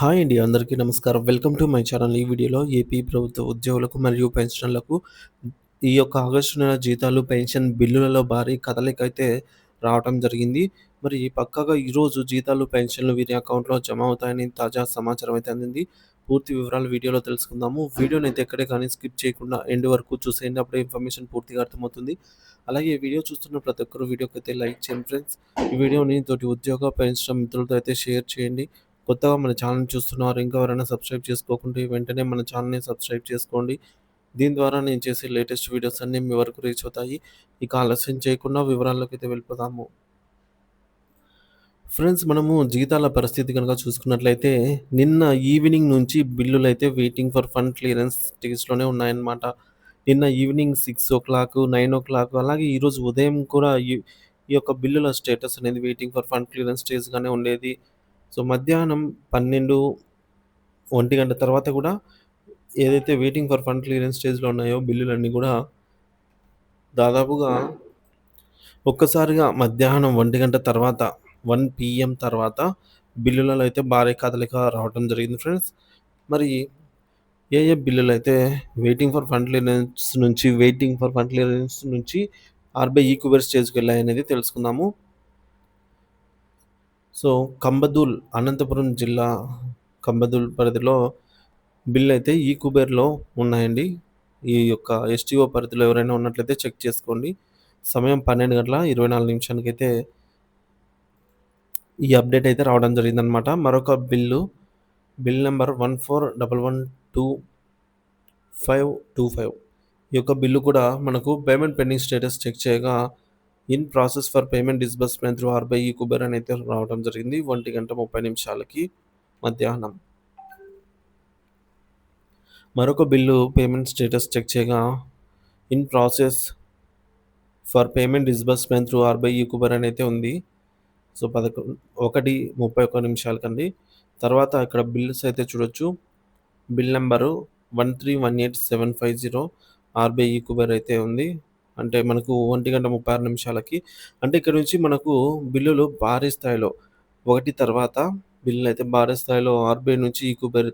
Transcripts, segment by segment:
Hi అండి అందరికీ నమస్కారం. Welcome to my channel. ఈ వీడియోలో ఏపీ ప్రభుత్వ ఉద్యోగులకు మరియు పెన్షన్లకు ఈ యొక్క ఆగస్టు నెల జీతాలు పెన్షన్ బిల్లులలో భారీ కదలిక అయితే జరిగింది. మరి పక్కగా ఈరోజు జీతాలు పెన్షన్లు వీరి అకౌంట్లో జమ అవుతాయని తాజా సమాచారం అయితే అందింది. పూర్తి వివరాలు వీడియోలో తెలుసుకుందాము. వీడియోని అయితే ఎక్కడే కానీ స్కిప్ చేయకుండా ఎండ్ వరకు చూసేయండి. అప్పుడే ఇన్ఫర్మేషన్ పూర్తిగా అర్థమవుతుంది. అలాగే ఈ వీడియో చూస్తున్న ప్రతి ఒక్కరు వీడియోకి అయితే లైక్ చేయండి ఫ్రెండ్స్. ఈ వీడియోని తోటి ఉద్యోగ పెన్షన్ మిత్రులతో అయితే షేర్ చేయండి. కొత్తగా మన ఛానల్ చూస్తున్నారు ఇంకా ఎవరైనా సబ్స్క్రైబ్ చేసుకోకుంటే వెంటనే మన ఛానల్ని సబ్స్క్రైబ్ చేసుకోండి. దీని ద్వారా నేను చేసే లేటెస్ట్ వీడియోస్ అన్నీ మీ వరకు రీచ్ అవుతాయి. ఇక ఆలస్యం చేయకుండా వివరాల్లోకి అయితే వెళ్ళిపోదాము. ఫ్రెండ్స్ మనము జీతాల పరిస్థితి కనుక చూసుకున్నట్లయితే నిన్న ఈవినింగ్ నుంచి బిల్లులు అయితే వెయిటింగ్ ఫర్ ఫండ్ క్లియరెన్స్ స్టేజ్లోనే ఉన్నాయన్నమాట. నిన్న evening six o'clock nine o'clock అలాగే ఈరోజు ఉదయం కూడా ఈ ఈ యొక్క బిల్లుల స్టేటస్ అనేది వెయిటింగ్ ఫర్ ఫండ్ క్లియరెన్స్ స్టేజ్గానే ఉండేది. సో మధ్యాహ్నం పన్నెండు ఒంటి గంట తర్వాత కూడా ఏదైతే వెయిటింగ్ ఫర్ ఫండ్ క్లియరెన్స్ స్టేజ్లో ఉన్నాయో బిల్లులన్నీ కూడా దాదాపుగా ఒక్కసారిగా మధ్యాహ్నం ఒంటి గంట తర్వాత వన్ పిఎం తర్వాత బిల్లులలో అయితే భారీ కదలిక రావడం జరిగింది ఫ్రెండ్స్ మరి ఏ ఏ బిల్లులు అయితే వెయిటింగ్ ఫర్ ఫండ్ క్లియరెన్స్ నుంచి వెయిటింగ్ ఫర్ ఫండ్ క్లియరెన్స్ నుంచి ఆర్బీఐ ఈక్యుబర్ స్టేజ్కి వెళ్ళాయి అనేది తెలుసుకుందాము. సో కంబదూల్ అనంతపురం జిల్లా కంబదూల్ పరిధిలో బిల్ అయితే ఈ కుబేర్లో ఉన్నాయండి. ఈ యొక్క ఎస్టీఓ పరిధిలో ఎవరైనా ఉన్నట్లయితే చెక్ చేసుకోండి. సమయం పన్నెండు గంటల ఇరవై నాలుగు నిమిషానికైతే ఈ అప్డేట్ అయితే రావడం జరిగిందనమాట మరొక bill bill number one four double one two five two five. ఈ యొక్క బిల్లు కూడా మనకు పేమెంట్ పెండింగ్ స్టేటస్ చెక్ చేయగా in process for payment disbursement through RBI Kuber అని అయితే రావడం జరిగింది. ఒంటి గంట ముప్పై నిమిషాలకి మధ్యాహ్నం. మరొక బిల్లు పేమెంట్ స్టేటస్ చెక్ చేయగా in process for payment disbursement through RBI Kuber అని అయితే ఉంది. సో పదకొండు ఒకటి ముప్పై ఒక్క నిమిషాలకండి. తర్వాత ఇక్కడ బిల్స్ అయితే చూడొచ్చు. Bill number one three one eight seven five zero RBI Kuber అయితే ఉంది. అంటే మనకు ఒంటి గంట ముప్పై ఆరు నిమిషాలకి. అంటే ఇక్కడ నుంచి మనకు బిల్లులు భారీ స్థాయిలో. ఒకటి తర్వాత బిల్లులు అయితే భారీ స్థాయిలో ఆర్బీఐ నుంచి ఈ Kuber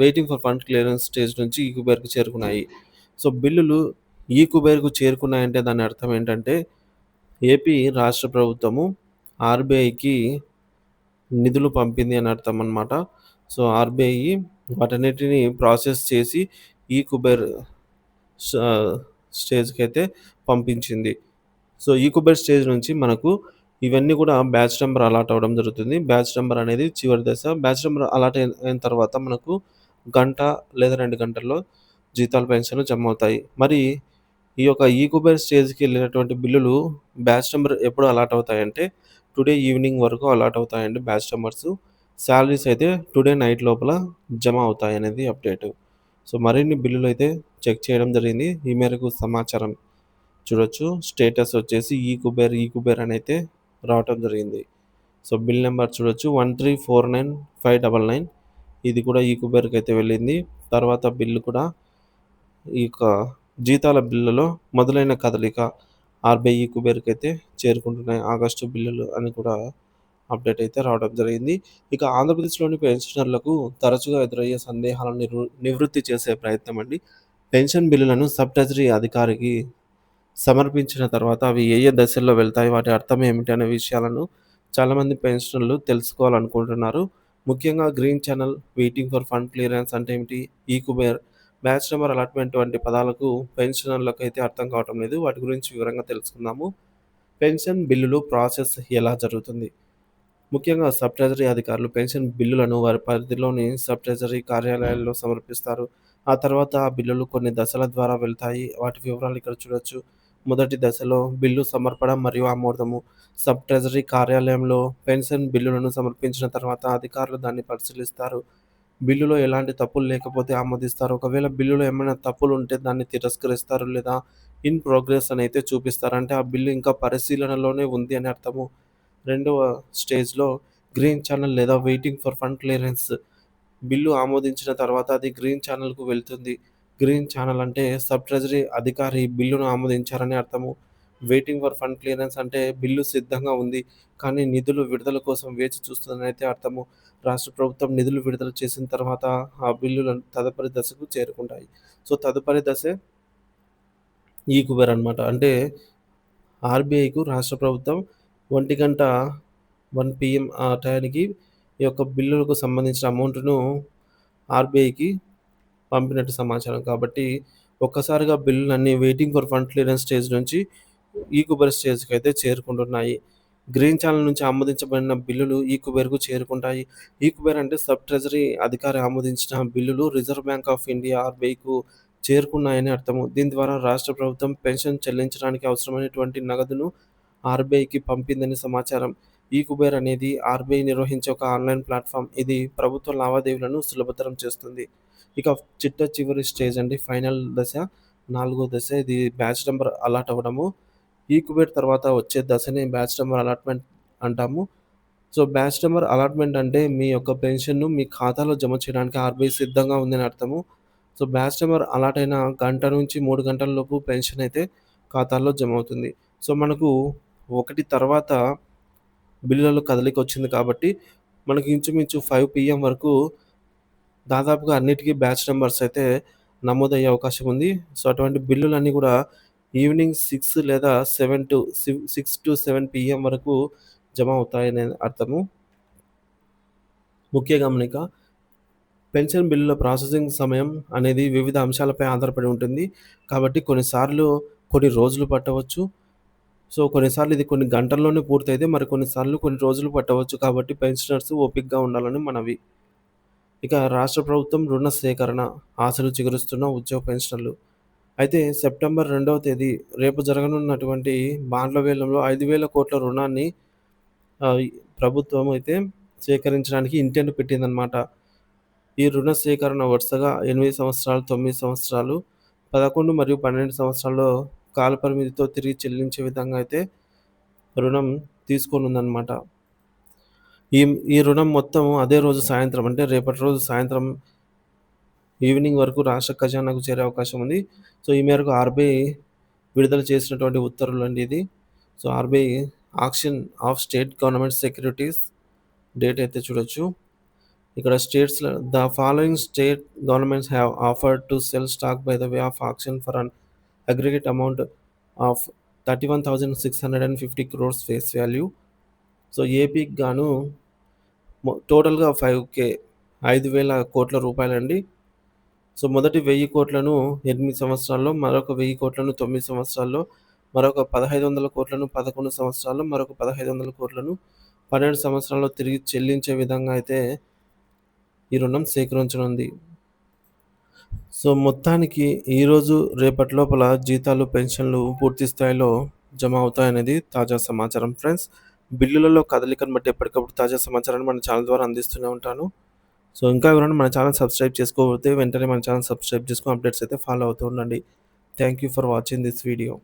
waiting for fund clearance stage నుంచి ఈ చేరుకున్నాయి. సో బిల్లులు ఈ కుబేర్కు చేరుకున్నాయంటే దాని అర్థం ఏంటంటే ఏపీ రాష్ట్ర ప్రభుత్వము ఆర్బీఐకి నిధులు పంపింది అని అర్థం అనమాట సో ఆర్బీఐ వాటన్నిటిని ప్రాసెస్ చేసి ఈ కుబేర్ స్టేజ్కి అయితే పంపించింది. సో ఈ స్టేజ్ నుంచి మనకు ఇవన్నీ కూడా బ్యాచ్ నెంబర్ అలాట్ అవ్వడం జరుగుతుంది. బ్యాచ్ నెంబర్ అనేది చివరి దశ. బ్యాచ్ నెంబర్ అలాట్ అయిన తర్వాత మనకు గంట లేదా రెండు గంటల్లో జీతాలు పెన్షన్లు జమ అవుతాయి. మరి ఈ యొక్క ఈ స్టేజ్కి వెళ్ళినటువంటి బిల్లులు బ్యాచ్ నెంబర్ ఎప్పుడు అలాట్ అవుతాయంటే టుడే ఈవినింగ్ వరకు అలాట్ అవుతాయండి బ్యాచ్ నెంబర్స్. శాలరీస్ అయితే టుడే నైట్ లోపల జమ అవుతాయి అనేది అప్డేట్. సో మరిన్ని బిల్లులు అయితే చెక్ చేయడం జరిగింది. ఈ మేరకు సమాచారం చూడొచ్చు. స్టేటస్ వచ్చేసి ఈ కుబేర్ ఈ కుబేర్ అని అయితే రావటం జరిగింది. సో బిల్ నెంబర్ చూడొచ్చు. One three four nine five double nine. ఇది కూడా ఈ కుబేర్కి అయితే వెళ్ళింది. తర్వాత బిల్లు కూడా ఈ యొక్క జీతాల బిల్లులో మొదలైన కదలిక ఆర్బీఐ కుబేర్కి అయితే చేరుకుంటున్నాయి. ఆగస్టు బిల్లులు అని కూడా అప్డేట్ అయితే రావడం జరిగింది. ఇక ఆంధ్రప్రదేశ్లోని పెన్షనర్లకు తరచుగా ఎదురయ్యే సందేహాలను నివృత్తి చేసే ప్రయత్నం అండి. పెన్షన్ బిల్లులను సబ్ ట్రెజరీ అధికారికి సమర్పించిన తర్వాత అవి ఏ ఏ దశల్లో వెళ్తాయి వాటి అర్థం ఏమిటి అనే విషయాలను చాలామంది పెన్షనర్లు తెలుసుకోవాలనుకుంటున్నారు. ముఖ్యంగా green channel waiting for fund clearance అంటే ఏమిటి ఈ కుబేర్ బ్యాచ్ నెంబర్ అలాట్మెంట్ వంటి పదాలకు పెన్షనర్లకు అయితే అర్థం కావటం లేదు. వాటి గురించి వివరంగా తెలుసుకుందాము. పెన్షన్ బిల్లులు ప్రాసెస్ ఎలా జరుగుతుంది? ముఖ్యంగా సబ్ ట్రెజరీ అధికారులు పెన్షన్ బిల్లులను వారి పరిధిలోని సబ్ ట్రెజరీ కార్యాలయాల్లో సమర్పిస్తారు. ఆ తర్వాత ఆ బిల్లులు కొన్ని దశల ద్వారా వెళ్తాయి. వాటి వివరాలు ఇక్కడ చూడొచ్చు. మొదటి దశలో బిల్లు సమర్పణ మరియు ఆమోదము. సబ్ ట్రెజరీ కార్యాలయంలో పెన్షన్ బిల్లులను సమర్పించిన తర్వాత అధికారులు దాన్ని పరిశీలిస్తారు. బిల్లులో ఎలాంటి తప్పులు లేకపోతే ఆమోదిస్తారు. ఒకవేళ బిల్లులో ఏమైనా తప్పులు ఉంటే దాన్ని తిరస్కరిస్తారు లేదా ఇన్ ప్రోగ్రెస్ అని అయితే చూపిస్తారు. అంటే ఆ బిల్లు ఇంకా పరిశీలనలోనే ఉంది అని అర్థము. రెండవ స్టేజ్లో గ్రీన్ ఛానల్ లేదా waiting for fund clearance bill ఆమోదించిన తర్వాత అది గ్రీన్ ఛానల్కు వెళ్తుంది గ్రీన్ ఛానల్ అంటే సబ్ ట్రెజరీ అధికారి బిల్లును ఆమోదించారని అర్థము వెయిటింగ్ ఫర్ ఫండ్ క్లియరెన్స్ అంటే బిల్లు సిద్ధంగా ఉంది. కానీ నిధులు విడుదల కోసం వేచి చూస్తుందనైతే అర్థము. రాష్ట్ర ప్రభుత్వం నిధులు విడుదల చేసిన తర్వాత ఆ బిల్లులను తదుపరి దశకు చేరుకుంటాయి. సో, తదుపరి దశే ఈ కుబేర్ అనమాట. అంటే ఆర్‌బీఐకు రాష్ట్ర ప్రభుత్వం 1:01 పీఎం ఆ టయానికి ఈ యొక్క బిల్లులకు సంబంధించిన అమౌంట్‌ను ఆర్‌బీఐకి పంపినట్టు సమాచారం. కాబట్టి ఒక్కసారిగా బిల్లులన్నీ waiting for fund clearance stage నుంచి ఈ కుబేర్ అయితే చేరుకుంటున్నాయి. గ్రీన్ ఛానల్ నుంచి ఆమోదించబడిన బిల్లులు ఈ కుబేర్‌కు చేరుకుంటాయి. ఈ కుబేర్ అంటే సబ్ ట్రెజరీ అధికారి ఆమోదించిన బిల్లులు రిజర్వ్ బ్యాంక్ ఆఫ్ ఇండియా ఆర్‌బీఐకు చేరుకున్నాయని అర్థము. దీని ద్వారా రాష్ట్ర ప్రభుత్వం పెన్షన్ చెల్లించడానికి అవసరమైనటువంటి నగదును ఆర్‌బీఐకి పంపిందని సమాచారం. ఈ కుబేర్ అనేది ఆర్‌బీఐ నిర్వహించే ఒక ఆన్‌లైన్ ప్లాట్ఫామ్ ఇది ప్రభుత్వ లావాదేవీలను సులభతరం చేస్తుంది. ఇక చిట్ట చివరి స్టేజ్ అండి ఫైనల్ దశ, నాలుగో దశ ఇది బ్యాచ్ నెంబర్ అలాట్ అవ్వడము. ఈ కుబేర్ తర్వాత వచ్చే దశని బ్యాచ్ నెంబర్ అలాట్‌మెంట్ అంటాము. సో, బ్యాచ్ నెంబర్ అలాట్‌మెంట్ అంటే మీ యొక్క పెన్షన్‌ను మీ ఖాతాలో జమ చేయడానికి ఆర్‌బీఐ సిద్ధంగా ఉందని అర్థము. సో, బ్యాచ్ నెంబర్ అలాట్ అయిన గంట నుంచి మూడు గంటల లోపు పెన్షన్ అయితే ఖాతాల్లో జమ అవుతుంది. సో, మనకు ఒకటి తర్వాత బిల్లులలో కదలిక వచ్చింది కాబట్టి మనకి ఇంచుమించు ఫైవ్ పీఎం వరకు దాదాపుగా అన్నిటికీ బ్యాచ్ నెంబర్స్ అయితే నమోదయ్యే అవకాశం ఉంది. సో, అటువంటి బిల్లులన్నీ కూడా ఈవినింగ్ సిక్స్ లేదా సెవెన్ టు సివ్ 6-7 పీఎం వరకు జమ అవుతాయనే అర్థము. ముఖ్య గమనిక పెన్షన్ బిల్లుల ప్రాసెసింగ్ సమయం అనేది వివిధ అంశాలపై ఆధారపడి ఉంటుంది. కాబట్టి కొన్నిసార్లు కొన్ని రోజులు పట్టవచ్చు. సో, కొన్నిసార్లు ఇది కొన్ని గంటల్లోనే పూర్తయితే మరి కొన్నిసార్లు కొన్ని రోజులు పట్టవచ్చు. కాబట్టి పెన్షనర్స్ ఓపికగా ఉండాలని మనవి. ఇక రాష్ట్ర ప్రభుత్వం రుణ సేకరణ ఆశలు చిగురుస్తున్న ఉద్యోగ పెన్షనర్లు. అయితే సెప్టెంబర్ రెండవ తేదీ రేపు జరగనున్నటువంటి బాండ్ల వేలంలో 5,000 కోట్ల రుణాన్ని ప్రభుత్వం అయితే సేకరించడానికి ఇంటెంట్ పెట్టిందనమాట. ఈ రుణ సేకరణ వరుసగా ఎనిమిది సంవత్సరాలు, తొమ్మిది సంవత్సరాలు, 11 మరియు 12 సంవత్సరాల్లో కాలపరిమితితో తిరిగి చెల్లించే విధంగా అయితే రుణం తీసుకోనుందనమాట. ఈ ఈ రుణం మొత్తం అదే రోజు సాయంత్రం అంటే రేపటి రోజు సాయంత్రం ఈవినింగ్ వరకు రాష్ట్ర ఖజానాకు చేరే అవకాశం ఉంది. సో, ఈ మేరకు ఆర్‌బీఐ విడుదల చేసినటువంటి ఉత్తర్వులు అండి ఇది. So, RBI auction of state government securities date అయితే చూడొచ్చు. ఇక్కడ స్టేట్స్‌లో the following state governments have offered to sell stock by the way of auction for an aggregate amount of 31,650 crores face value. So, ఏపీకి గాను టోటల్గా five కే ఐదు వేల కోట్ల రూపాయలండి. సో, మొదటి వెయ్యి కోట్లను ఎనిమిది సంవత్సరాల్లో, మరొక వెయ్యి కోట్లను తొమ్మిది సంవత్సరాల్లో, మరొక 1,500 కోట్లను 11 సంవత్సరాల్లో, మరొక 1,500 కోట్లను 12 సంవత్సరాల్లో తిరిగి చెల్లించే విధంగా అయితే ఈ రుణం సేకరించనుంది. సో, మొత్తానికి ఈరోజు, రేపటి లోపల జీతాలు, పెన్షన్‌లు పూర్తి స్థాయిలో జమ అవుతాయనేది తాజా సమాచారం ఫ్రెండ్స్. బిల్లులలో కదలికను బట్టి ఎప్పటికప్పుడు తాజా సమాచారాన్ని మన ఛానల్ ద్వారా అందిస్తూనే ఉంటాను. సో, ఇంకా ఎవరైనా మన ఛానల్ సబ్స్క్రైబ్ చేసుకోకపోతే వెంటనే మన ఛానల్ సబ్స్క్రైబ్ చేసుకొని అప్డేట్స్ అయితే ఫాలో అవుతూ ఉండండి. Thank you for watching this video.